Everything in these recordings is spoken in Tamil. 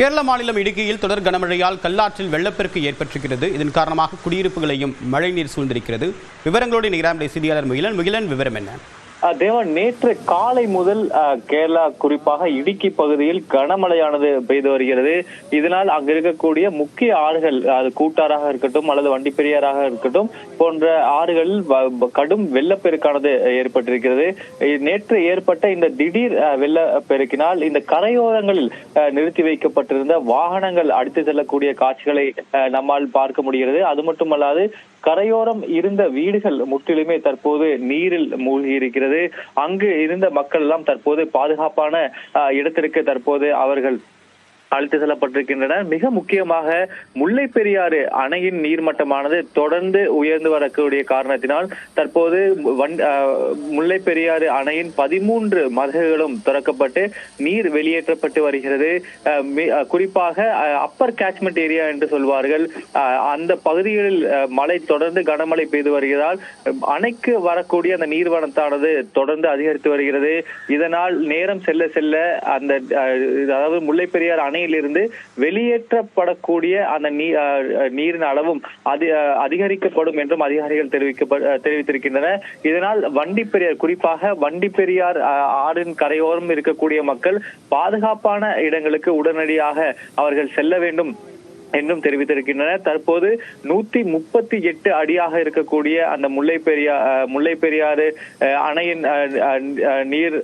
கேரள மாநிலம் இடுக்கியில் தொடர் கனமழையால் கல்லாற்றில் வெள்ளப்பெருக்கு ஏற்பட்டிருக்கிறது. இதன் காரணமாக குடியிருப்புகளையும் மழைநீர் சூழ்ந்திருக்கிறது. விவரங்களோடு நிகராம் செய்தியாளர் முகிலன். முகிலன் விவரம் என்ன? தேவன் நேற்று காலை முதல் கேரளா குறிப்பாக இடுக்கி பகுதியில் கனமழையானது பெய்து வருகிறது. இதனால் அங்கு இருக்கக்கூடிய முக்கிய ஆறுகள் அது கூட்டாராக இருக்கட்டும் அல்லது வண்டி பெரியாராக இருக்கட்டும் போன்ற ஆறுகளில் வ- கடும் வெள்ளப்பெருக்கானது ஏற்பட்டிருக்கிறது. நேற்று ஏற்பட்ட இந்த திடீர் அஹ், வெள்ளப்பெருக்கினால் இந்த கரையோரங்களில் அஹ், நிறுத்தி வைக்கப்பட்டிருந்த வாகனங்கள் அடித்து செல்லக்கூடிய காட்சிகளை அஹ், நம்மால் பார்க்க முடிகிறது. அது மட்டுமல்லாது கரையோரம் இருந்த வீடுகள் முற்றிலுமே தற்போது நீரில் மூழ்கி இருக்கிறது அங்கு இருந்த மக்கள் எல்லாம் தற்போது பாதுகாப்பான அஹ், இடத்திற்கு தற்போது அவர்கள் அழைத்து செல்லப்பட்டிருக்கின்றன. மிக முக்கியமாக முல்லை பெரியாறு அணையின் நீர்மட்டமானது தொடர்ந்து உயர்ந்து வரக்கூடிய காரணத்தினால் தற்போது வன் முல்லை பெரியாறு அணையின் பதிமூன்று மதகுகளும் திறக்கப்பட்டு நீர் வெளியேற்றப்பட்டு வருகிறது. குறிப்பாக அப்பர் கேட்ச்மெண்ட் ஏரியா என்று சொல்வார்கள். அந்த பகுதிகளில் மழை தொடர்ந்து கனமழை பெய்து வருகிறதால் அணைக்கு வரக்கூடிய அந்த நீர்வனத்தானது தொடர்ந்து அதிகரித்து வருகிறது. இதனால் நேரம் செல்ல செல்ல அந்த அதாவது முல்லை பெரியார் அணையிலிருந்து வெளியேற்றப்படக்கூடிய அந்த நீரின் அளவும் அதிகரிக்கப்படும் என்றும் அதிகாரிகள் தெரிவிக்கப்ப தெரிவித்திருக்கின்றனர் இதனால் வண்டி பெரியார் குறிப்பாக வண்டி பெரியார் ஆறின் கரையோரம் இருக்கக்கூடிய மக்கள் பாதுகாப்பான இடங்களுக்கு உடனடியாக அவர்கள் செல்ல வேண்டும் என்றும் தெரிவித்திருக்கின்றனர். தற்போது நூத்தி முப்பத்தி எட்டு அடியாக இருக்கக்கூடிய அந்த முல்லை பெரியா முல்லை பெரியாறு அணையின் நீர்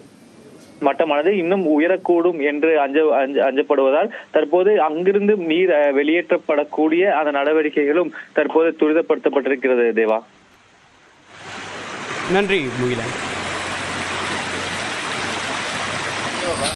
மட்டமானது இன்னும் உயரக்கூடும் என்று அஞ்ச அஞ்சப்படுவதால் தற்போது அங்கிருந்து நீர் அஹ், வெளியேற்றப்படக்கூடிய அந்த நடவடிக்கைகளும் தற்போது துரிதப்படுத்தப்பட்டிருக்கிறது தேவா. நன்றி முகிலன்.